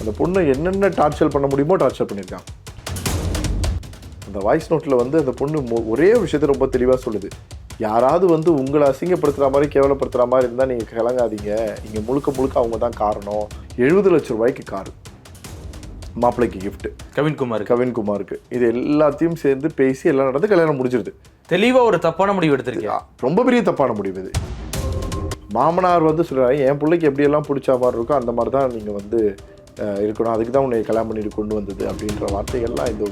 அந்த பொண்ணை என்னென்ன டார்ச்சர் பண்ண முடியுமோ டார்ச்சர் பண்ணியிருக்காங்க அந்த வாய்ஸ் நோட்டில் வந்து அந்த பொண்ணு ஒரே விஷயத்த ரொம்ப தெளிவாக சொல்லுது. யாராவது வந்து உங்களை அசிங்கப்படுத்துகிற மாதிரி கேவலப்படுத்துகிற மாதிரி இருந்தால் நீங்கள் கிளங்காதீங்க. இங்கே முழுக்க முழுக்க அவங்க தான் காரணம். எழுபது லட்சம் ரூபாய்க்கு காரு மாப்பிள்ளைக்கு gift. கவின்குமார் கவின்குமாருக்கு இது எல்லாத்தையும் சேர்ந்து பேசி எல்லாம் நடந்து கல்யாணம் முடிஞ்சிருது. தெளிவா ஒரு தப்பான முடிவு எடுத்திருக்கேன் ஆ, ரொம்ப பெரிய தப்பான முடிவு இது. மாமனார் வந்து சொல்கிறாங்க என் பிள்ளைக்கு எப்படியெல்லாம் பிடிச்ச மாதிரி இருக்கோ அந்த மாதிரி தான் நீங்கள் வந்து இருக்கணும். அதுக்கு தான் உன்னை கல்யாணம் பண்ணிட்டு கொண்டு வந்தது அப்படின்ற வார்த்தைகள்லாம் இது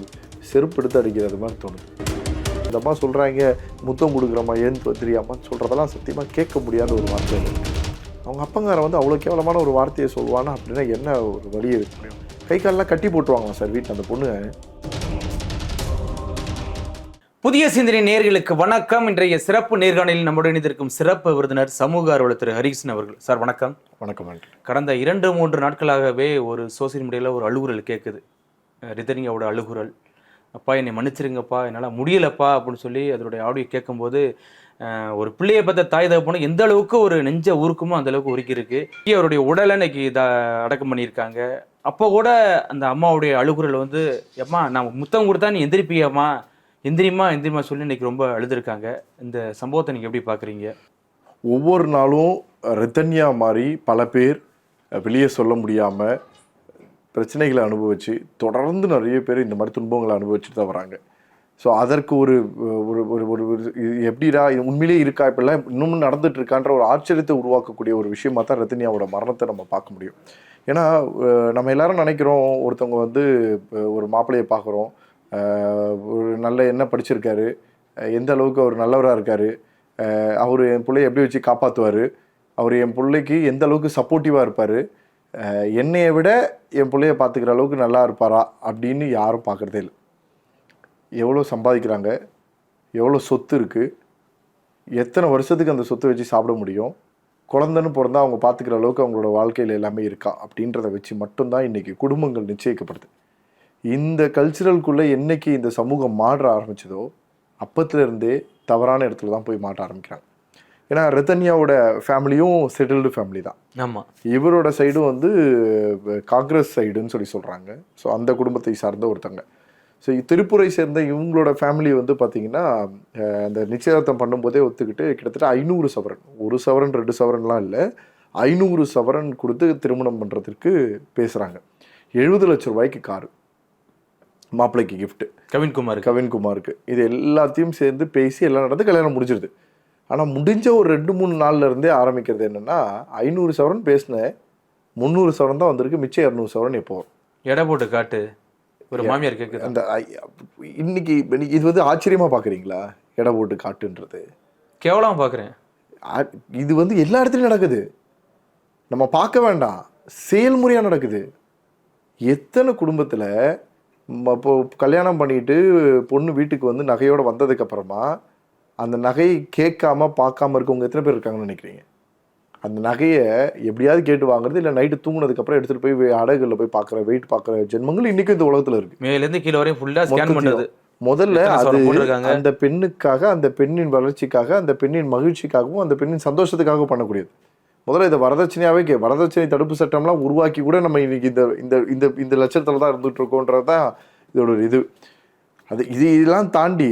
செருப்பு எடுத்து அடிக்கிறது மாதிரி தோணுது. இந்த அம்மா சொல்கிறாங்க முத்தம் கொடுக்குறம்மா ஏன் தெரியாமான்னு சொல்கிறதெல்லாம் சத்தியமாக கேட்க முடியாத ஒரு வார்த்தை அவங்க அப்பங்கார வந்து அவ்வளோ கேவலமான ஒரு வார்த்தையை சொல்லுவானா அப்படின்னா என்ன ஒரு வழி இருக்கு? கை காலெல்லாம் கட்டி போட்டுருவாங்களா சார் வீட்டில் அந்த பொண்ணு புதிய சிந்தனை நேர்களுக்கு வணக்கம். இன்றைய சிறப்பு நேர்காணலில் நம்முடன் இணைந்திருக்கும் சிறப்பு விருந்தினர் சமூக ஆர்வலர் திரு ஹரிகிருஷ்ணன் அவர்கள். சார் வணக்கம். வணக்கம் கடந்த இரண்டு மூன்று நாட்களாகவே ஒரு சோசியல் மீடியாவில் ஒரு அழுகுரல் கேட்குது அஹ் ரிதன்யாவோட அழுகுரல். அப்பா என்னை மன்னிச்சிருங்கப்பா என்னால் முடியலப்பா அப்படின்னு சொல்லி அதனுடைய ஆடியோ கேட்கும்போது ஒரு பிள்ளையை பார்த்த தாய் தகப்பனும் எந்த அளவுக்கு ஒரு நெஞ்ச உருக்குமோ அந்த அளவுக்கு உருக்கி இருக்கு. அவருடைய உடலை இன்னைக்கு இதை அடக்கம் பண்ணியிருக்காங்க. அப்போ கூட அந்த அம்மாவுடைய அழுகுரல் வந்து அம்மா நான் முத்தம் கொடுத்தா நீ எந்திரிப்பியாம்மா? எந்திரிமா எந்திரிமா சொல்லி இன்னைக்கு ரொம்ப அழுதுருக்காங்க இந்த சம்பவத்தை நீங்கள் எப்படி பார்க்குறீங்க ஒவ்வொரு நாளும் ரித்தன்யா மாதிரி பல பேர் வெளியே சொல்ல முடியாமல் பிரச்சனைகளை அனுபவித்து தொடர்ந்து நிறைய பேர் இந்த மாதிரி துன்பங்களை அனுபவிச்சுட்டு தான் வராங்க. ஸோ அதற்கு ஒரு ஒரு ஒரு ஒரு ஒரு எப்படிடா இது இருக்கா? இப்படிலாம் இன்னமும் நடந்துட்டு இருக்கான்ற ஒரு ஆச்சரியத்தை உருவாக்கக்கூடிய ஒரு விஷயமா தான் ரத்தினியாவோட மரணத்தை நம்ம பார்க்க முடியும். ஏன்னா நம்ம எல்லாரும் நினைக்கிறோம் ஒருத்தவங்க வந்து ஒரு மாப்பிள்ளையை பார்க்குறோம். ஒரு நல்ல என்ன படிச்சிருக்காரு எந்த அளவுக்கு அவர் நல்லவராக இருக்கார் அவர் என் பிள்ளைய எப்படி வச்சு காப்பாற்றுவார் அவர் என் பிள்ளைக்கு எந்த அளவுக்கு சப்போர்ட்டிவாக இருப்பார் என்னையை விட என் பிள்ளைய பார்த்துக்கிற அளவுக்கு நல்லா இருப்பாரா அப்படின்னு யாரும் பார்க்குறதே இல்லை. எவ்வளோ சம்பாதிக்கிறாங்க எவ்வளோ சொத்து இருக்குது எத்தனை வருஷத்துக்கு அந்த சொத்தை வச்சு சாப்பிட முடியும் குழந்தைன்னு பிறந்தா அவங்க பார்த்துக்கிற அளவுக்கு அவங்களோட வாழ்க்கையில் எல்லாமே இருக்கா அப்படின்றத வச்சு மட்டும்தான் இன்றைக்கி குடும்பங்கள் நிச்சயிக்கப்படுது. இந்த கல்ச்சுரல்குள்ளே என்னைக்கு இந்த சமூகம் மாற ஆரம்பிச்சதோ அப்பத்துலேருந்தே தவறான இடத்துல தான் போய் மாட்ட ஆரம்பிக்கிறாங்க. ஏன்னா ரத்தன்யாவோட ஃபேமிலியும் செட்டில்டு ஃபேமிலி தான். ஆமாம் இவரோட சைடும் வந்து காங்கிரஸ் சைடுன்னு சொல்லி சொல்கிறாங்க ஸோ அந்த குடும்பத்தை சார்ந்த ஒருத்தங்க. ஸோ திருப்புரை சேர்ந்த இவங்களோட ஃபேமிலி வந்து பார்த்தீங்கன்னா அந்த நிச்சயதார்த்தம் பண்ணும்போதே ஒத்துக்கிட்டு கிட்டத்தட்ட ஐநூறு சவரன். ஒரு சவரன் ரெண்டு சவரன்லாம் இல்லை. ஐநூறு சவரன் கொடுத்து திருமணம் பண்ணுறதுக்கு பேசுகிறாங்க எழுபது லட்ச ரூபாய்க்கு காரு. மாப்பிள்ளைக்கு gift. கவின்குமார் கவின்குமாருக்கு. இது எல்லாத்தையும் சேர்ந்து பேசி எல்லாம் நடந்து கல்யாணம் முடிஞ்சிருது. ஆனால் முடிஞ்ச ஒரு ரெண்டு மூணு நாள்ல இருந்தே ஆரம்பிக்கிறது என்னன்னா ஐநூறு சவரன் பேசினேன் முந்நூறு சவரன் தான் வந்திருக்கு. மிச்சம் இரநூறு சவரன் எப்போ? எடை போட்டு காட்டு. ஒரு மாமியார் கேட்குது அந்த இன்னைக்கு இது வந்து ஆச்சரியமா பார்க்குறீங்களா எடை போட்டு காட்டுன்றது. கேவலமா பார்க்குறேன் இது வந்து எல்லா இடத்துலையும் நடக்குது. நம்ம பார்க்க வேண்டாம். செயல்முறையாக நடக்குது. எத்தனை குடும்பத்தில் இப்போ கல்யாணம் பண்ணிட்டு பொண்ணு வீட்டுக்கு வந்து நகையோட வந்ததுக்கு அப்புறமா அந்த நகை கேட்காம பார்க்காம இருக்கவங்க எத்தனை பேர் இருக்காங்கன்னு நினைக்கிறீங்க? அந்த நகையை எப்படியாவது கேட்டு வாங்குறது இல்லை நைட்டு தூங்குனதுக்கப்புறம் எடுத்துகிட்டு போய் அடகுல போய் பார்க்குற வெயிட் பார்க்குற ஜென்மங்கள் இன்றைக்கும் இந்த உலகத்தில் இருக்குது மேலேருந்து கீழே வரையும் ஃபுல்லாக ஸ்கேன் பண்ணுறது முதல்ல அது? அந்த பெண்ணுக்காக அந்த பெண்ணின் வளர்ச்சிக்காக அந்த பெண்ணின் மகிழ்ச்சிக்காகவும் அந்த பெண்ணின் சந்தோஷத்துக்காகவும் பண்ணக்கூடியது. முதல்ல இதை வரதட்சணையாகவே கே வரதட்சணை தடுப்பு சட்டம்லாம் உருவாக்கி கூட நம்ம இன்றைக்கி இந்த இந்த இந்த இந்த லட்சத்தில் தான் இருந்துகிட்டு இருக்கோன்றது தான் இதோட ஒரு இது. அது இது இதெல்லாம் தாண்டி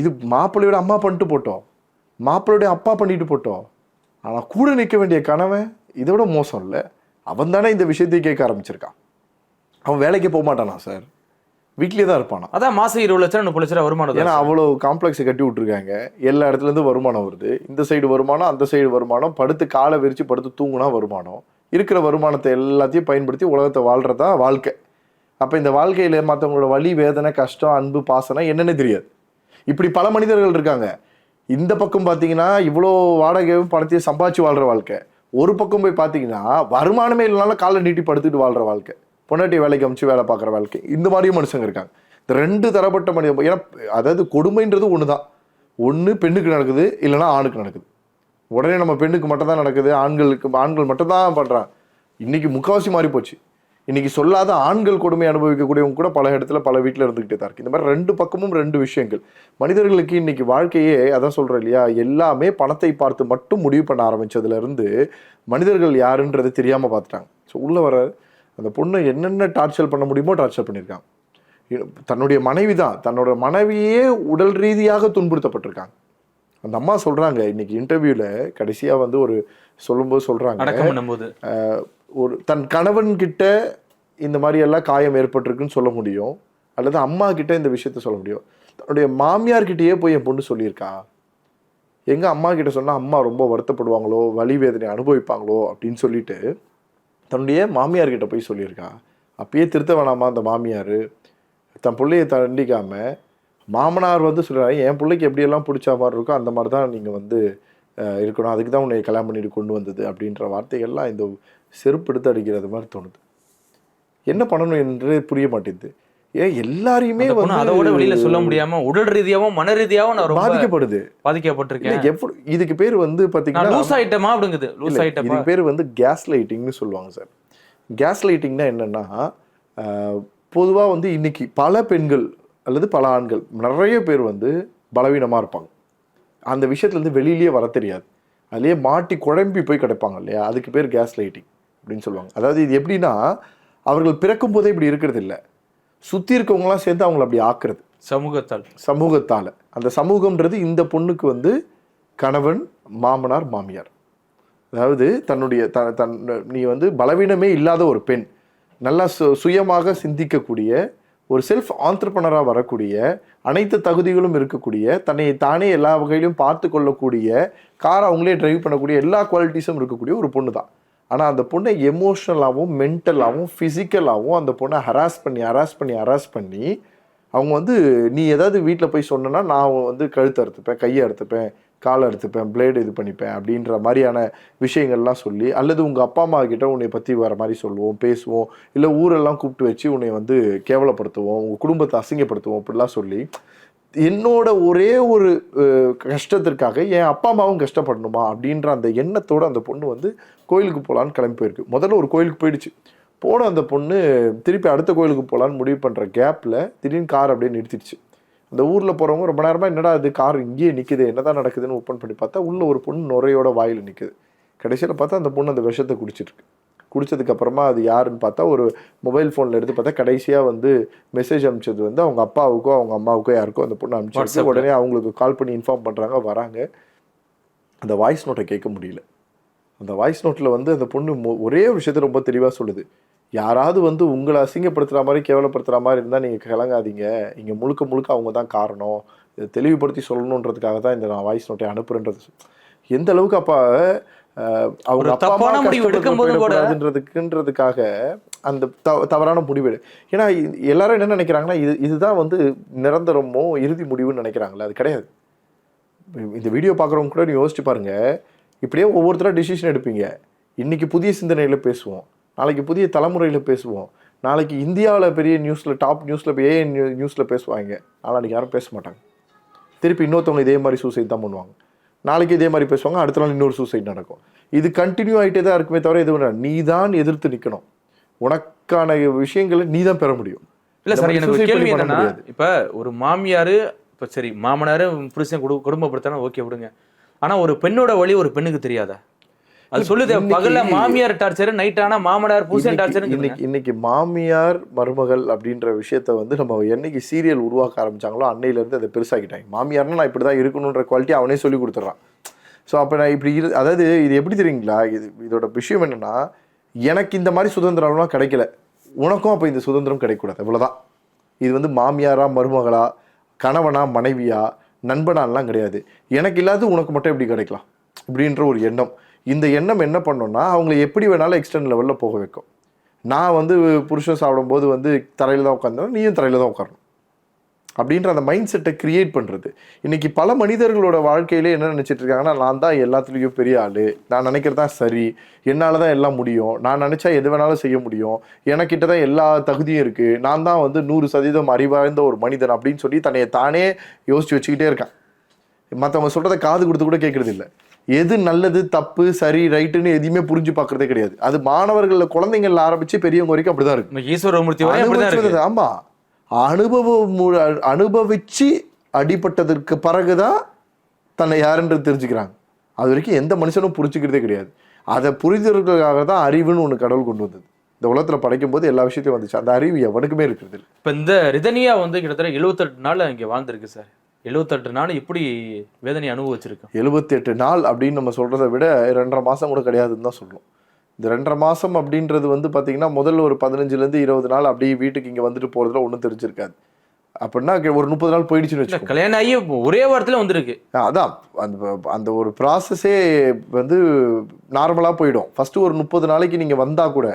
இது மாப்பிள்ளையோட அம்மா பண்ணிட்டு போட்டோம். மாப்பிள்ளையோட அப்பா பண்ணிட்டு போட்டோம். ஆனால் கூட நிற்க வேண்டிய கணவன் இதோட மோசம் இல்லை. அவன் தானே இந்த விஷயத்தை கேட்க ஆரம்பிச்சிருக்கான். அவன் வேலைக்கு போக மாட்டானா சார்? வீட்லயே தான் இருப்பானா? அதான் மாசம் இருபது லட்சம் முப்பது லட்சம் வருமானம் ஏன்னா அவ்வளோ காம்ப்ளெக்ஸை கட்டி விட்டுருக்காங்க. எல்லா இடத்துல இருந்து வருமானம் வருது. இந்த சைடு வருமானம் அந்த சைடு வருமானம். படுத்து காலை விரிச்சு படுத்து தூங்குனா வருமானம். இருக்கிற வருமானத்தை எல்லாத்தையும் பயன்படுத்தி உலகத்தை வாழ்றதா வாழ்க்கை. அப்போ இந்த வாழ்க்கையில மற்றவங்களோட வலி வேதனை கஷ்டம் அன்பு பாசனம் என்னன்னே தெரியாது. இப்படி பல மனிதர்கள் இருக்காங்க. இந்த பக்கம் பார்த்தீங்கன்னா இவ்வளோ வாடகையும் பணத்தையும் சம்பாதிச்சு வாழ்ற வாழ்க்கை. ஒரு பக்கம் போய் பார்த்தீங்கன்னா வருமானமே இல்லைனாலும் காலை நீட்டி படுத்துட்டு வாழ்ற வாழ்க்கை. பொண்டாட்டி வேலைக்கு அமிச்சு வேலை பார்க்குற வாழ்க்கை. இந்த மாதிரியும் மனுஷங்க இருக்காங்க. இந்த ரெண்டு தரப்பட்ட மனித ஏன்னா அதாவது கொடுமைன்றது ஒன்று தான் ஒன்று பெண்ணுக்கு நடக்குது இல்லைன்னா ஆணுக்கு நடக்குது. உடனே நம்ம பெண்ணுக்கு மட்டும் தான் நடக்குது ஆண்களுக்கு ஆண்கள் மட்டும் தான் பண்ணுறாங்க இன்றைக்கி முக்கால்வாசி மாறி போச்சு. இன்றைக்கி சொல்லாத ஆண்கள் கொடுமை அனுபவிக்கக்கூடியவங்க கூட பல இடத்துல பல வீட்டில் இருந்துக்கிட்டே தான் இருக்குது இந்த மாதிரி ரெண்டு பக்கமும் ரெண்டு விஷயங்கள். மனிதர்களுக்கு இன்றைக்கி வாழ்க்கையே அதான் சொல்கிறேன் இல்லையா எல்லாமே பணத்தை பார்த்து மட்டும் முடிவு பண்ண ஆரம்பித்ததுலேருந்து மனிதர்கள் யாருன்றதை தெரியாமல் பார்த்துட்டாங்க. ஸோ உள்ளே வர அந்த பொண்ணு என்னென்ன டார்ச்சர் பண்ண முடியுமோ டார்ச்சர் பண்ணியிருக்காங்க இ- தன்னுடைய மனைவி தான். தன்னோட மனைவியே உடல் ரீதியாக துன்புறுத்தப்பட்டிருக்காங்க. அந்த அம்மா சொல்றாங்க இன்னைக்கு இன்டர்வியூல கடைசியா வந்து ஒரு சொல்லும்போது அஹ், ஒரு தன் கணவன் கிட்ட இந்த மாதிரி எல்லாம் காயம் ஏற்பட்டிருக்குன்னு சொல்ல முடியும் அல்லது அம்மா கிட்ட இந்த விஷயத்த சொல்ல முடியும். தன்னுடைய மாமியார் கிட்டயே போய் என் பொண்ணு சொல்லியிருக்கா எங்க அம்மா கிட்ட சொன்னா அம்மா ரொம்ப வருத்தப்படுவாங்களோ வலி வேதனை அனுபவிப்பாங்களோ? அப்படின்னு சொல்லிட்டு தன்னுடைய மாமியார் கிட்ட போய் சொல்லியிருக்கான். அப்பயே திருத்த வேணாமா அந்த மாமியார்? தன் பிள்ளைய தண்டிக்காம மாமனார் வந்து சொல்கிறாங்க என் பிள்ளைக்கு எப்படியெல்லாம் பிடிச்ச மாதிரி இருக்கோ அந்த மாதிரி தான் நீங்கள் வந்து இருக்கணும். அதுக்கு தான் உன்னை கல்யாணம் பண்ணிட்டு கொண்டு வந்தது. அப்படின்ற வார்த்தைகள்லாம் இந்த செருப்பு எடுத்து அடிக்கிறது மாதிரி தோணுது. என்ன பண்ணணும் என்று புரிய மாட்டேங்குது. ஏன் எல்லாரையுமே அந்த பொண்ணு அதை விட வெளியில சொல்ல முடியாம உடல் ரீதியாவும் மன ரீதியாவும் நான் பாதிக்கப்படுது பாதிக்கப்பட்டிருக்கேன் எப்படி இதுக்கு பேர் வந்து பாத்தீங்கன்னா லூஸ் ஆயிட்டமா அப்படிங்குது. லூஸ் ஆயிட்டமா இதுக்கு பேர் வந்து கேஸ் லைட்டிங்னு சொல்லுவாங்க சார். கேஸ் லைட்டிங்னா என்னன்னா பொதுவாக வந்து இன்னைக்கு பல பெண்கள் அல்லது பல ஆண்கள் நிறைய பேர் வந்து பலவீனமாக இருப்பாங்க. அந்த விஷயத்துலேருந்து வெளியிலேயே வர தெரியாது. அதுலேயே மாட்டி குழம்பி போய் கிடப்பாங்க இல்லையா? அதுக்கு பேர் கேஸ் லைட்டிங் அப்படின்னு சொல்லுவாங்க. அதாவது இது எப்படின்னா அவர்கள் பிறக்கும் போதே இப்படி இருக்கிறது இல்லை. சுற்றி இருக்கவங்களாம் சேர்ந்து அவங்கள அப்படி ஆக்குறது. சமூகத்தால். சமூகத்தால். அந்த சமூகம்ன்றது இந்த பொண்ணுக்கு வந்து கணவன் மாமனார் மாமியார். அதாவது தன்னுடைய த தன் நீ வந்து பலவீனமே இல்லாத ஒரு பெண் நல்லா சு சுயமாக சிந்திக்கக்கூடிய ஒரு செல்ஃப் ஆண்டர்பனராக வரக்கூடிய அனைத்து தகுதிகளும் இருக்கக்கூடிய தன்னை தானே எல்லா வகையிலும் பார்த்து கொள்ளக்கூடிய காரை அவங்களே டிரைவ் பண்ணக்கூடிய எல்லா குவாலிட்டிஸும் இருக்கக்கூடிய ஒரு பொண்ணு தான் ஆனால் அந்த பொண்ணை எமோஷ்னலாகவும் மென்டலாகவும் ஃபிசிக்கலாகவும் அந்த பொண்ணை ஹராஸ் பண்ணி ஹராஸ் பண்ணி ஹராஸ் பண்ணி அவங்க வந்து நீ ஏதாவது வீட்டில் போய் சொன்னேன்னா நான் வந்து கழுத்தை அறுத்துப்பேன் கையை அறுத்துப்பேன் காலை அறுத்துப்பேன் பிளேடு இது பண்ணிப்பேன் அப்படின்ற மாதிரியான விஷயங்கள்லாம் சொல்லி அல்லது உங்கள் அப்பா அம்மா கிட்ட உன்னை பற்றி வர மாதிரி சொல்லுவோம் பேசுவோம் இல்லை ஊரெல்லாம் கூப்பிட்டு வச்சு உன்னை வந்து கேவலப்படுத்துவோம் உங்கள் குடும்பத்தை அசிங்கப்படுத்துவோம் அப்படிலாம் சொல்லி என்னோட ஒரே ஒரு கஷ்டத்திற்காக என் அப்பா அம்மாவும் கஷ்டப்படணுமா அப்படின்ற அந்த எண்ணத்தோடு அந்த பொண்ணு வந்து கோயிலுக்கு போகலான்னு கிளம்பி போயிருக்கு. முதல்ல ஒரு கோயிலுக்கு போயிடுச்சு. போன அந்த பொண்ணு திருப்பி அடுத்த கோயிலுக்கு போகலான்னு முடிவு பண்ணுற கேப்பில் திடீர்னு கார் அப்படியே நிறுத்திடுச்சு. அந்த ஊரில் போகிறவங்க ரொம்ப நேரமாக என்னடா அது கார் இங்கேயே நிற்குது என்னதான் நடக்குதுன்னு ஓப்பன் பண்ணி பார்த்தா உள்ளே ஒரு பொண்ணு நுரையோட வாயில் நிற்குது கடைசியில் பார்த்தா அந்த பொண்ணு அந்த விஷத்தை குடிச்சிட்ருக்கு குடிச்சதுக்கு அப்புறமா அது யாருன்னு பார்த்தா ஒரு மொபைல் ஃபோனில் எடுத்து பார்த்தா கடைசியாக வந்து மெசேஜ் அனுப்பிச்சது வந்து அவங்க அப்பாவுக்கோ அவங்க அம்மாவுக்கோ யாருக்கோ அந்த பொண்ணு அனுப்பிச்சு. உடனே அவங்களுக்கு கால் பண்ணி இன்ஃபார்ம் பண்ணுறாங்க வராங்க. அந்த வாய்ஸ் நோட்டை கேட்க முடியல. அந்த வாய்ஸ் நோட்டில் வந்து அந்த பொண்ணு ஒரே ஒரு விஷயத்தை ரொம்ப தெளிவாக சொல்லுது. யாராவது வந்து உங்களை அசிங்கப்படுத்துகிற மாதிரி கேவலப்படுத்துகிற மாதிரி இருந்தால் நீங்கள் கிளங்காதீங்க. இங்கே முழுக்க முழுக்க அவங்க தான் காரணம். இதை தெளிவுபடுத்தி சொல்லணுன்றதுக்காக தான் இந்த நான் வாய்ஸ் நோட்டை அனுப்புறேன்றது. எந்த அளவுக்கு அப்போ அவங்க தப்பான முடிவு எடுக்கும்போது கூட- கஷ்டப்படுறதுன்றதுக்குன்றதுக்காக அந்த தவ தவறான முடிவு எடு. ஏன்னா எல்லாரும் என்ன நினைக்கிறாங்கன்னா இது இதுதான் வந்து நிரந்தரமோ இறுதி முடிவுன்னு நினைக்கிறாங்களே அது கிடையாது. இந்த வீடியோ பார்க்குறவங்க கூட நீ யோசிச்சு பாருங்க. இப்படியே ஒவ்வொருத்தராக டிசிஷன் எடுப்பீங்க. இன்னைக்கு புதிய சிந்தனையில் பேசுவோம். நாளைக்கு புதிய தலைமுறையில் பேசுவோம். நாளைக்கு இந்தியாவில் பெரிய நியூஸில் டாப் நியூஸில் ஏ நியூஸில் பேசுவாங்க. நாளைக்கு யாரும் பேச மாட்டாங்க. திருப்பி இன்னொருத்தவங்க இதே மாதிரி சூசைட் தான் பண்ணுவாங்க. நாளைக்கு இதே மாதிரி பேசுவாங்க அடுத்த நாள் இன்னொரு சூசைட் நடக்கும். இது கண்டினியூ ஆகிட்டே தான் இருக்குமே தவிர இது நீ தான் எதிர்த்து நிற்கணும் உனக்கான விஷயங்களை நீ தான் பெற முடியும். இல்ல சார் எனக்கு கேள்வி என்னன்னா. இப்ப ஒரு மாமியாரு இப்ப சரி மாமனாரு புருஷன் குடு குடும்பப்படுத்தினா ஓகே விடுங்க. ஆனா ஒரு பெண்ணோட வழி ஒரு பெண்ணுக்கு தெரியாதா? அது சொல்லுது பகல்ல மாமியார் டார்ச்சர் நைட் ஆனா மாமனார் புருஷன் டார்ச்சர் இன்னைக்கு இன்னைக்கு மாமியார் மருமகள் அப்படின்ற விஷயத்த வந்து நம்ம என்னைக்கு சீரியல் உருவாக்க ஆரம்பிச்சாங்களோ அன்னையில இருந்து அதை பெருசாக்கிட்டாங்க. மாமியார்னா நான் இப்படி தான் இருக்கணுன்ற குவாலிட்டி அவனே சொல்லி கொடுத்துட்றான். ஸோ அப்போ நான் இப்படி இரு அதாவது இது எப்படி தெரியுங்களா? இது இதோட விஷயம் என்னன்னா எனக்கு இந்த மாதிரி சுதந்திரம்லாம் கிடைக்கல. உனக்கும் அப்போ இந்த சுதந்திரம் கிடைக்கக்கூடாது. அவ்வளோதான் இது வந்து மாமியாரா மருமகளா கணவனா மனைவியா நண்பனாலாம் கிடையாது. எனக்கு இல்லாத உனக்கு மட்டும் எப்படி கிடைக்கலாம்? இப்படின்ற ஒரு எண்ணம். இந்த எண்ணம் என்ன பண்ணோன்னா அவங்கள எப்படி வேணாலும் எக்ஸ்டர்னல் லெவலில் போக வைக்கும். நான் வந்து புருஷன் சாப்பிடும்போது வந்து தரையில் தான் உட்காந்தேன் நீயும் தரையில் தான் உட்காரணும். அப்படின்ற அந்த மைண்ட் செட்டை கிரியேட் பண்ணுறது இன்றைக்கி பல மனிதர்களோட வாழ்க்கையிலே என்ன நினச்சிட்ருக்காங்கன்னா நான் தான் எல்லாத்துலேயும் பெரிய ஆள். நான் நினைக்கிறது தான் சரி. என்னால் தான் எல்லாம் முடியும். நான் நினச்சா எது வேணாலும் செய்ய முடியும். எனக்கிட்ட தான் எல்லா தகுதியும் இருக்குது நான் தான் வந்து நூறு சதவீதம் அறிவார்ந்த ஒரு மனிதன் அப்படின்னு சொல்லி தன்னை தானே யோசித்து வச்சுக்கிட்டே இருக்கான். மற்றவங்க சொல்கிறத காது கொடுத்து கூட கேட்குறது இல்லை எது நல்லது தப்பு சரி ரைட்டுன்னு எதையுமே புரிஞ்சு பார்க்கறதே கிடையாது. அது மாணவர்கள் குழந்தைங்கள்ல ஆரம்பிச்சு பெரியவங்க வரைக்கும் அப்படிதான் இருக்கு. ஈஸ்வரமூர்த்தி ஆமா. அனுபவம் அனுபவிச்சு அடிபட்டதற்கு பிறகுதான் தன்னை யாருன்றது தெரிஞ்சுக்கிறாங்க. அது வரைக்கும் எந்த மனுஷனும் புரிஞ்சுக்கிறதே கிடையாது. அதை புரிதலுக்காக தான் அறிவுன்னு ஒன்று கடவுள் கொண்டு வந்தது. இந்த உலகத்தில் படைக்கும் போது எல்லா விஷயத்தையும் வந்துச்சு. அந்த அறிவு எவனுக்குமே இருக்கிறது. இப்போ இந்த ரிதனியா வந்து கிட்டத்தட்ட எழுபத்தெட்டு நாள் இங்கே வாழ்ந்திருக்கு சார். எழுபத்தெட்டு நாள் எப்படி வேதனை அனுபவிச்சிருக்கோம். 78 நாள் அப்படின்னு நம்ம சொல்கிறத விட ரெண்டரை மாதம் கூட கிடையாதுன்னு தான் சொல்லுவோம் இந்த ரெண்டரை மாதம் அப்படின்றது வந்து பார்த்திங்கன்னா முதல்ல ஒரு பதினஞ்சுலேருந்து இருபது நாள் அப்படியே வீட்டுக்கு இங்கே வந்துட்டு போகிறதுல ஒன்றும் தெரிஞ்சிருக்காது. அப்படின்னா ஒரு முப்பது நாள் போயிடுச்சுன்னு வச்சுக்கோங்க. கல்யாணம் ஆகி ஒரே வாரத்துல வந்திருக்கு. அதான். அந்த அந்த ஒரு ப்ராசஸே வந்து நார்மலாக போயிடும். ஃபர்ஸ்ட் ஒரு முப்பது நாளைக்கு நீங்கள் வந்தால் கூட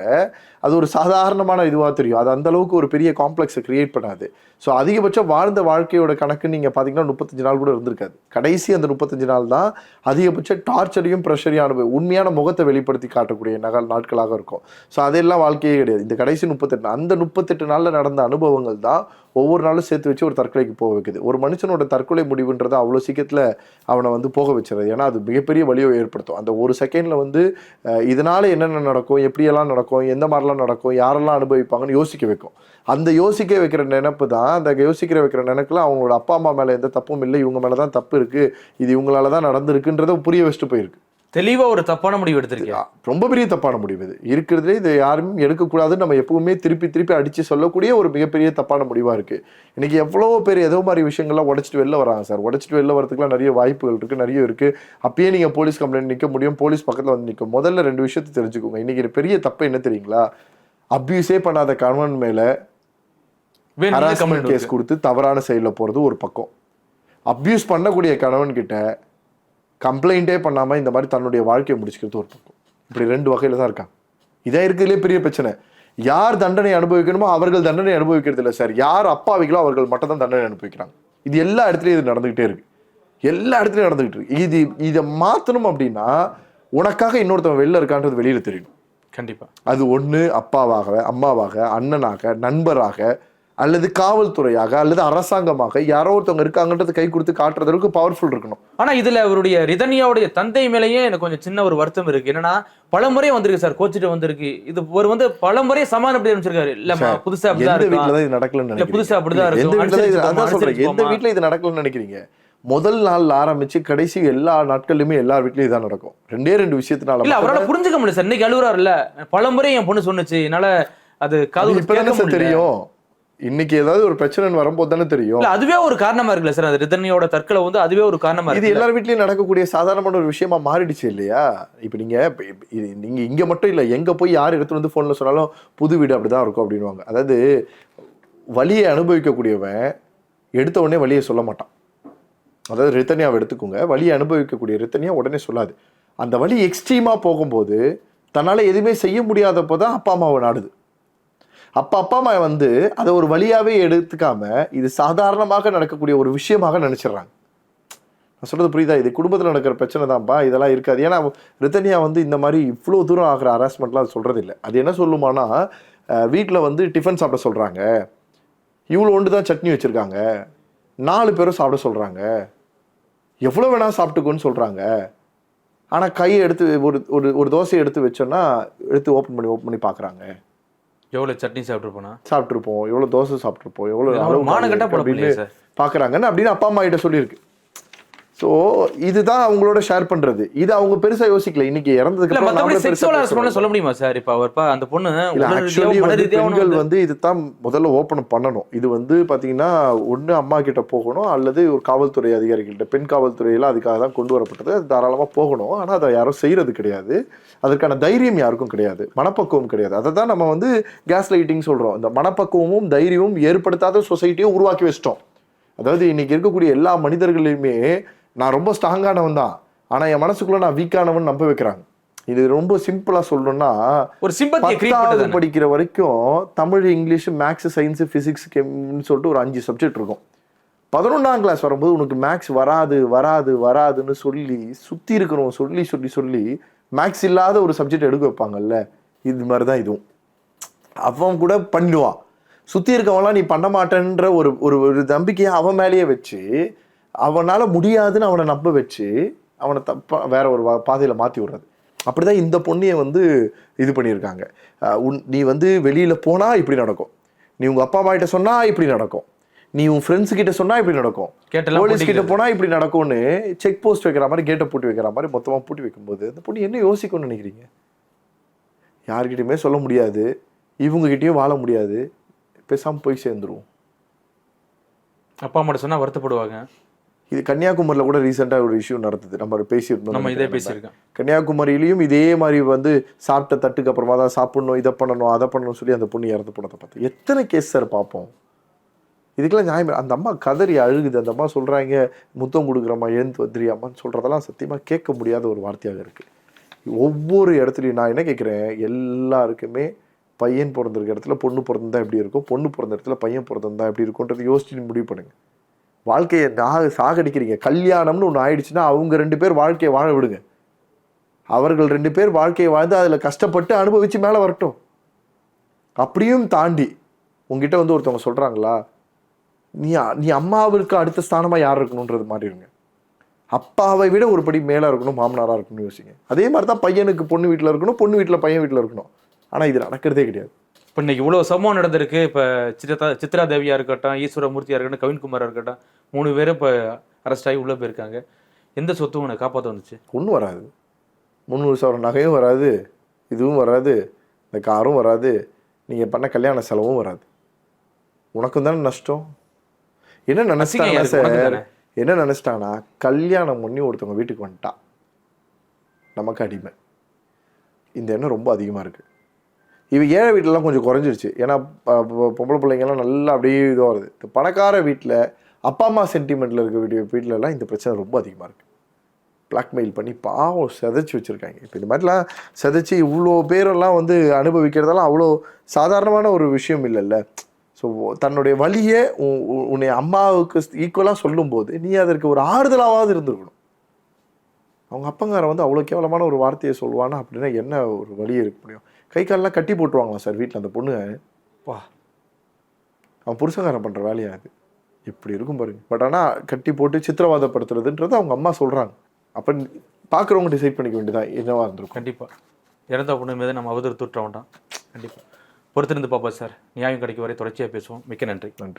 அது ஒரு சாதாரணமான இதுவாக தெரியும். அது அந்த அளவுக்கு ஒரு பெரிய காம்ப்ளெக்ஸை கிரியேட் பண்ணாது. ஸோ அதிகபட்சம் வாழ்ந்த வாழ்க்கையோட கணக்கு நீங்கள் பார்த்தீங்கன்னா முப்பத்தஞ்சு நாள் கூட இருந்திருக்காது. கடைசி அந்த முப்பத்தஞ்சு நாள் தான் அதிகபட்ச டார்ச்சரையும் ப்ரெஷரையும் அனுபவம் உண்மையான முகத்தை வெளிப்படுத்தி காட்டக்கூடிய நகல் நாட்களாக இருக்கும். ஸோ அதெல்லாம் வாழ்க்கையே கிடையாது. இந்த கடைசி முப்பத்தெட்டு அந்த முப்பத்தெட்டு நாளில் நடந்த அனுபவங்கள் தான் ஒவ்வொரு நாளும் சேர்த்து வச்சு ஒரு தற்கொலைக்கு போக வைக்குது. ஒரு மனுஷனோட தற்கொலை முடிவுன்றது அவ்வளோ சீக்கிரத்தில் அவனை வந்து போக வச்சிருது ஏன்னா அது மிகப்பெரிய வழியை ஏற்படுத்தும். அந்த ஒரு செகண்டில் வந்து இதனால் என்னென்ன நடக்கும் எப்படியெல்லாம் நடக்கும் எந்த மாதிரிலாம் நடக்கும் யாரெல்லாம் அனுபவிப்பாங்கன்னு யோசிக்க வைக்கும். அந்த யோசிக்க வைக்கிற நினப்பு தான் அந்த யோசிக்கிற வைக்கிற நினைப்புல அவங்களோட அப்பா அம்மா மேலே எந்த தப்பும் இல்லை. இவங்க மேலே தான் தப்பு இருக்குது இது இவங்களால தான் நடந்திருக்குன்றதை புரிய வச்சுட்டு போயிருக்கு. தெளிவா ஒரு தப்பான முடிவு எடுத்திருக்கேன் ரொம்ப பெரிய தப்பான முடிவு இது. இருக்கிறதுலே இது யாரும் எடுக்கக்கூடாதுன்னு நம்ம எப்பவுமே திருப்பி திருப்பி அடிச்சு சொல்லக்கூடிய ஒரு மிகப்பெரிய தப்பான முடிவா இருக்கு. இன்னைக்கு எவ்வளவோ பேர் ஏதோ மாதிரி விஷயங்கள்லாம் உடைச்சிட்டு வெளில வராங்க சார். உடைச்சிட்டு வெளில வரதுக்குலாம் நிறைய வாய்ப்புகள் இருக்கு நிறைய இருக்கு. அப்பயே நீங்க போலீஸ் கம்ப்ளைண்ட் நிக்க முடியும். போலீஸ் பக்கத்துல வந்து நிற்கும் முதல்ல ரெண்டு விஷயத்தை தெரிஞ்சுக்கோங்க. இன்னைக்கு பெரிய தப்பு என்ன தெரியுங்களா? அப்யூஸே பண்ணாத கணவன் மேல ஹராஸ்மெண்ட் கேஸ் கொடுத்து தவறான செயலில் போகிறது ஒரு பக்கம். அப்யூஸ் பண்ணக்கூடிய கணவன் கிட்ட கம்ப்ளைண்ட்டே பண்ணாமல் இந்த மாதிரி தன்னுடைய வாழ்க்கையை முடிச்சுக்கிறது ஒரு பக்கம். இப்படி ரெண்டு வகையில் தான் இருக்காங்க. இதான் இருக்கிறதுலே பெரிய பிரச்சனை. யார் தண்டனை அனுபவிக்கணுமோ அவர்கள் தண்டனை அனுபவிக்கிறது இல்லை சார். யார் அப்பாவிகளோ அவர்கள் மட்டும் தான் தண்டனை அனுபவிக்கிறாங்க. இது எல்லா இடத்துலையும் இது நடந்துகிட்டே இருக்கு. எல்லா இடத்துலையும் நடந்துகிட்டு இருக்கு. இது இதை மாற்றணும் அப்படின்னா உனக்காக இன்னொருத்தவன் வெளில இருக்கான்றது வெளியில தெரியணும். கண்டிப்பா. அது ஒன்று அப்பாவாக அம்மாவாக அண்ணனாக நண்பராக அல்லது காவல்துறையாக அல்லது அரசாங்கமாக யாரோ ஒருத்தவங்க இருக்காங்கன்றது கை கொடுத்து காட்டுறது அளவுக்கு பவர்ஃபுல் இருக்கணும். ஆனா இதுல அவருடைய ரிதன்யாவுடைய தந்தை மேலேயே எனக்கு கொஞ்சம் சின்ன ஒரு வருத்தம் இருக்கு. என்னன்னா பல முறை வந்திருக்கு சார் கோச்சிட்டு வந்திருக்கு. இது ஒரு வந்து பல முறை சமாதானப்படி அமைச்சிருக்காரு இல்லம்மா புதுசா அப்படிதான் எந்த இது நடக்கலன்னு இல்ல புதுசா அப்படிதான் எந்த அதான் போமா, சொல்றேன். எந்த. வீட்டில் இது நடக்கலன்னு நினைக்கிறீங்க? முதல் நாள்ல ஆரம்பிச்சு கடைசி எல்லா நாட்கள்லயுமே எல்லா வீட்லயும் இதான் நடக்கும். ரெண்டே ரெண்டு விஷயத்தினால இல்ல அவரால புரிஞ்சுக்க முடியல சார். இன்னைக்கு அழுகுறாருல்ல. பல முறை என் பொண்ணு சொன்னுச்சு. என்னால அது காது தெரியும். இன்னைக்கு ஏதாவது ஒரு பிரச்சனை வரும்போது தானே தெரியும். அதுவே ஒரு காரணமா இருக்குல்ல சார். அது ரிதன்யாவோட தற்கொலை வந்து அதுவே ஒரு காரணமா இது எல்லார் வீட்லயும் நடக்கக்கூடிய சாதாரணமான ஒரு விஷயமா மாறிடுச்சு இல்லையா? இப்போ நீங்க நீங்க இங்க மட்டும் இல்ல எங்க போய் யார் எடுத்துட்டு வந்து போன்ல சொன்னாலும் புது வீடு அப்படிதான் இருக்கும் அப்படின்னுவாங்க. அதாவது வலியை அனுபவிக்கக்கூடியவன் எடுத்த உடனே வலியை சொல்ல மாட்டான். அதாவது ரித்தனியாவை எடுத்துக்கோங்க. வலியை அனுபவிக்கக்கூடிய ரித்தனியா உடனே சொல்லாது. அந்த வலி எக்ஸ்ட்ரீமா போகும்போது தன்னால எதுவுமே செய்ய முடியாதப்போ தான் அப்பா அம்மாவை நாடுது. அப்ப அப்பா அம்மா வந்து அதை ஒரு வழியாகவே எடுத்துக்காம இது சாதாரணமாக நடக்கக்கூடிய ஒரு விஷயமாக நினச்சிடுறாங்க. நான் சொல்கிறது புரியுதா? இது குடும்பத்தில் நடக்கிற பிரச்சனை தான்ப்பா இதெல்லாம் இருக்காது. ஏன்னா ரித்தனியா வந்து இந்த மாதிரி இவ்வளோ தூரம் ஆகிற ஹராஸ்மெண்ட்லாம் அது இல்லை. அது என்ன சொல்லுமானா வீட்டில் வந்து டிஃபன் சாப்பிட சொல்கிறாங்க இவ்வளோ ஒன்று தான் சட்னி வச்சுருக்காங்க. நாலு பேரும் சாப்பிட சொல்கிறாங்க எவ்வளோ வேணால் சாப்பிட்டுக்கோன்னு சொல்கிறாங்க ஆனால் கையை எடுத்து ஒரு ஒரு ஒரு தோசையை எடுத்து வச்சோன்னா எடுத்து ஓப்பன் பண்ணி ஓப்பன் பண்ணி பார்க்குறாங்க. எவ்வளவு சட்னி சாப்பிட்டு போனா? சாப்பிட்ருப்போம் எவ்வளோ தோசை சாப்பிட்ருப்போம் எவ்வளோ மானக்கட்டா அப்படின்னு பார்க்குறாங்கன்னு அப்படின்னு அப்பா அம்மா கிட்ட சொல்லியிருக்கு. ஸோ இதுதான் அவங்களோட ஷேர் பண்றது. இது அவங்க பெருசா யோசிக்கல. இன்னைக்கு இறந்ததுக்கு சொல்ல முடியுமா சார் இப்ப அவர் பா- அந்த பொண்ணு பெண்கள் வந்து- இதுதான் முதல்ல ஓப்பன் பண்ணணும். இது வந்து பாத்தீங்கன்னா ஒண்ணு அம்மா கிட்ட போகணும் அல்லது ஒரு காவல்துறை அதிகாரிகள்கிட்ட பெண் காவல்துறையெல்லாம் அதுக்காக தான் கொண்டு வரப்பட்டது. அது தாராளமா போகணும். ஆனா அதை யாரும் செய்யறது கிடையாது. அதற்கான தைரியம் யாருக்கும் கிடையாது. மனப்பக்குவம் கிடையாது. அதை தான் நம்ம வந்து கேஸ் லைட்டிங் சொல்றோம். இந்த மனப்பக்குவமும் தைரியமும் ஏற்படுத்தாத சொசைட்டியும் உருவாக்கி வச்சிட்டோம். அதாவது இன்னைக்கு இருக்கக்கூடிய எல்லா மனிதர்களையுமே நான் ரொம்ப ஸ்ட்ராங்கானவன் தான் ஆனா என் மனசுக்குள்ள நான் வீக்கானவன் நம்ப வைக்கிறாங்க. இது ரொம்ப சிம்பிளா சொல்லணும்னா ஒரு பத்தாவது படிக்கிற வரைக்கும் Tamil English maths science physics கெம்னு சொல்லிட்டு ஒரு அஞ்சு சப்ஜெக்ட் இருக்கும். பதினொன்றாம் கிளாஸ் வரும்போது உனக்கு மேக்ஸ் வராது வராது வராதுன்னு சொல்லி சுற்றி இருக்கிறவங்க சொல்லி சொல்லி சொல்லி மேக்ஸ் இல்லாத ஒரு சப்ஜெக்ட் எடுக்க வைப்பாங்கல்ல? இது மாதிரி தான் இதுவும். அவன் கூட பண்ணிடுவான் சுற்றி இருக்கவன்லாம் நீ பண்ண மாட்டேன்ற ஒரு ஒரு ஒரு நம்பிக்கையை அவன் மேலேயே வச்சு அவனால முடியாதுன்னு அவனை நம்ப வச்சு அவனை தப்பா வேற ஒரு பாதையில மாத்தி விடுறது. அப்படிதான் இந்த பொண்ணியை வந்து இது பண்ணியிருக்காங்க. உன் நீ வந்து வெளியில போனா இப்படி நடக்கும். நீ உங்க அப்பா அம்மா கிட்ட சொன்னா இப்படி நடக்கும். நீ உன் ஃப்ரெண்ட்ஸ் கிட்ட சொன்னா இப்படி நடக்கும். போலீஸ் கிட்ட பூட்டிக்கிறது. போனா இப்படி நடக்கும்னு செக் போஸ்ட் வைக்கிற மாதிரி கேட்டை பூட்டி வைக்கிற மாதிரி மொத்தமா பூட்டி வைக்கும்போது அந்த பொண்ணு என்ன யோசிக்கும்னு நினைக்கிறீங்க? யார்கிட்டயுமே சொல்ல முடியாது. இவங்ககிட்டயும் வாழ முடியாது. பேசாமல் போய் சேர்ந்துருவோம். அப்பா அம்மாட்ட சொன்னா வருத்தப்படுவாங்க. இது கன்னியாகுமரியில் கூட ரீசெண்டாக ஒரு இஷ்யூ நடந்தது. நம்ம பேசியிருந்தோம் நம்ம இதே. பேசியிருக்கோம். கன்னியாகுமரியிலையும் இதே மாதிரி வந்து சாப்பிட்ட தட்டுக்கு அப்புறமா தான் சாப்பிடணும் இதை பண்ணணும் அதை பண்ணணும் சொல்லி அந்த பொண்ணு இறந்து போனதை பார்த்து. எத்தனை கேஸ் சார் பார்ப்போம்? இதுக்கெல்லாம் நியாயம். அந்த அம்மா கதறி அழுகுது. அந்த அம்மா சொல்கிறாங்க முத்தம் கொடுக்குறம்மா எழுந்து வந்துறியாம்மான்னு சொல்கிறதெல்லாம் சத்தியமாக கேட்க முடியாத ஒரு வார்த்தையாக இருக்குது ஒவ்வொரு இடத்துலையும் நான் என்ன கேட்குறேன் எல்லாருக்குமே பையன் பிறந்திருக்க இடத்துல பொண்ணு பிறந்திருந்தா எப்படி இருக்கும்? பொண்ணு பிறந்த இடத்துல பையன் பிறந்திருந்தா எப்படி இருக்கும்ன்றது யோசிச்சு முடிவு பண்ணுங்க. வாழ்க்கையை நாக சாகடிக்கிறீங்க. கல்யாணம்னு ஒன்று ஆயிடுச்சுன்னா அவங்க ரெண்டு பேர் வாழ்க்கையை வாழ விடுங்க. அவர்கள் ரெண்டு பேர் வாழ்க்கையை வாழ்ந்து அதில் கஷ்டப்பட்டு அனுபவித்து மேலே வரட்டும். அப்படியும் தாண்டி உங்ககிட்ட வந்து ஒருத்தவங்க சொல்கிறாங்களா நீ நீ அம்மாவிற்கு அடுத்த ஸ்தானமாக யார் இருக்கணுன்றது மாதிரி இருங்க. அப்பாவை விட ஒரு படி மேலே இருக்கணும் மாமனாராக இருக்கணும்னு யோசிங்க. அதே மாதிரி தான் பையனுக்கு பொண்ணு வீட்டில் இருக்கணும் பொண்ணு வீட்டில் பையன் வீட்டில் இருக்கணும். ஆனால் இது நடக்கிறதே கிடையாது. இப்போ இன்னைக்கு இவ்வளோ சம்பவம் நடந்திருக்கு. இப்போ சித்ரா சித்ரா தேவியா இருக்கட்டும் ஈஸ்வரமூர்த்தியா இருக்கட்டும் கவின்குமாரா இருக்கட்டும் மூணு பேரும் இப்போ அரெஸ்ட் ஆகி உள்ளே போயிருக்காங்க. எந்த சொத்து உன்னை காப்பாற்ற வந்துச்சு? ஒன்றும் வராது. முந்நூறு சவரம் நகையும் வராது இதுவும் வராது இந்த காரும் வராது நீங்கள் பண்ண கல்யாண செலவும் வராது. உனக்கும் தானே நஷ்டம்? என்ன நினச்சிட்டாங்க சார்? என்ன நினச்சிட்டாங்கன்னா கல்யாணம் பண்ணி ஒருத்தவங்க வீட்டுக்கு வந்துட்டா நமக்கு அடிமை. இந்த எண்ணம் ரொம்ப அதிகமாக இருக்குது இவ ஏழை வீட்டிலலாம் கொஞ்சம் குறைஞ்சிருச்சு. ஏன்னா ப- ப- பொம்பளை பிள்ளைங்கலாம் நல்லா அப்படியே இதுவாக வருது. இந்த பணக்கார வீட்டில் அப்பா அம்மா சென்டிமெண்ட்டில் இருக்க வீட்டு வீட்டிலலாம் இந்த பிரச்சனை ரொம்ப அதிகமாக இருக்குது பிளாக்மெயில் பண்ணி பாவம் செதைச்சி வச்சுருக்காங்க. இப்போ இந்த மாதிரிலாம் செதைச்சி இவ்வளோ பேரெல்லாம் வந்து அனுபவிக்கிறதெல்லாம் அவ்வளோ சாதாரணமான ஒரு விஷயம் இல்லைல்ல. ஸோ தன்னுடைய வழியை உ- உ- உன்னை அம்மாவுக்கு ஈக்குவலாக சொல்லும்போது நீ அதற்கு ஒரு ஆறுதலாவது இருந்திருக்கணும். அவங்க அப்பங்கார வந்து அவ்வளோ கேவலமான ஒரு வார்த்தையை சொல்லுவானா அப்படின்னா என்ன ஒரு வழி இருக்க முடியும்? கை காலெல்லாம் கட்டி போட்டுருவாங்களாம் சார் வீட்டில் அந்த பொண்ணு வா அவன் புருஷகாரன் பண்ணுற வேலையா அது? எப்படி இருக்கும் பாருங்க. பட் ஆனால் கட்டி போட்டு சித்திரவாதப்படுத்துறதுன்றது அவங்க அம்மா சொல்கிறாங்க அப்போ பார்க்குறவங்க டிசைட் பண்ணிக்க வேண்டியதான் என்னவா இருந்திருக்கும்? கண்டிப்பா. இறந்த பொண்ணு மீது நம்ம அவதூறு தூற்ற வேண்டாம். கண்டிப்பா. பொறுத்திருந்து பார்ப்போம் சார். நியாயம் கிடைக்கும் வரை தொடர்ச்சியாக பேசுவோம். மிக்க நன்றி. நன்றி.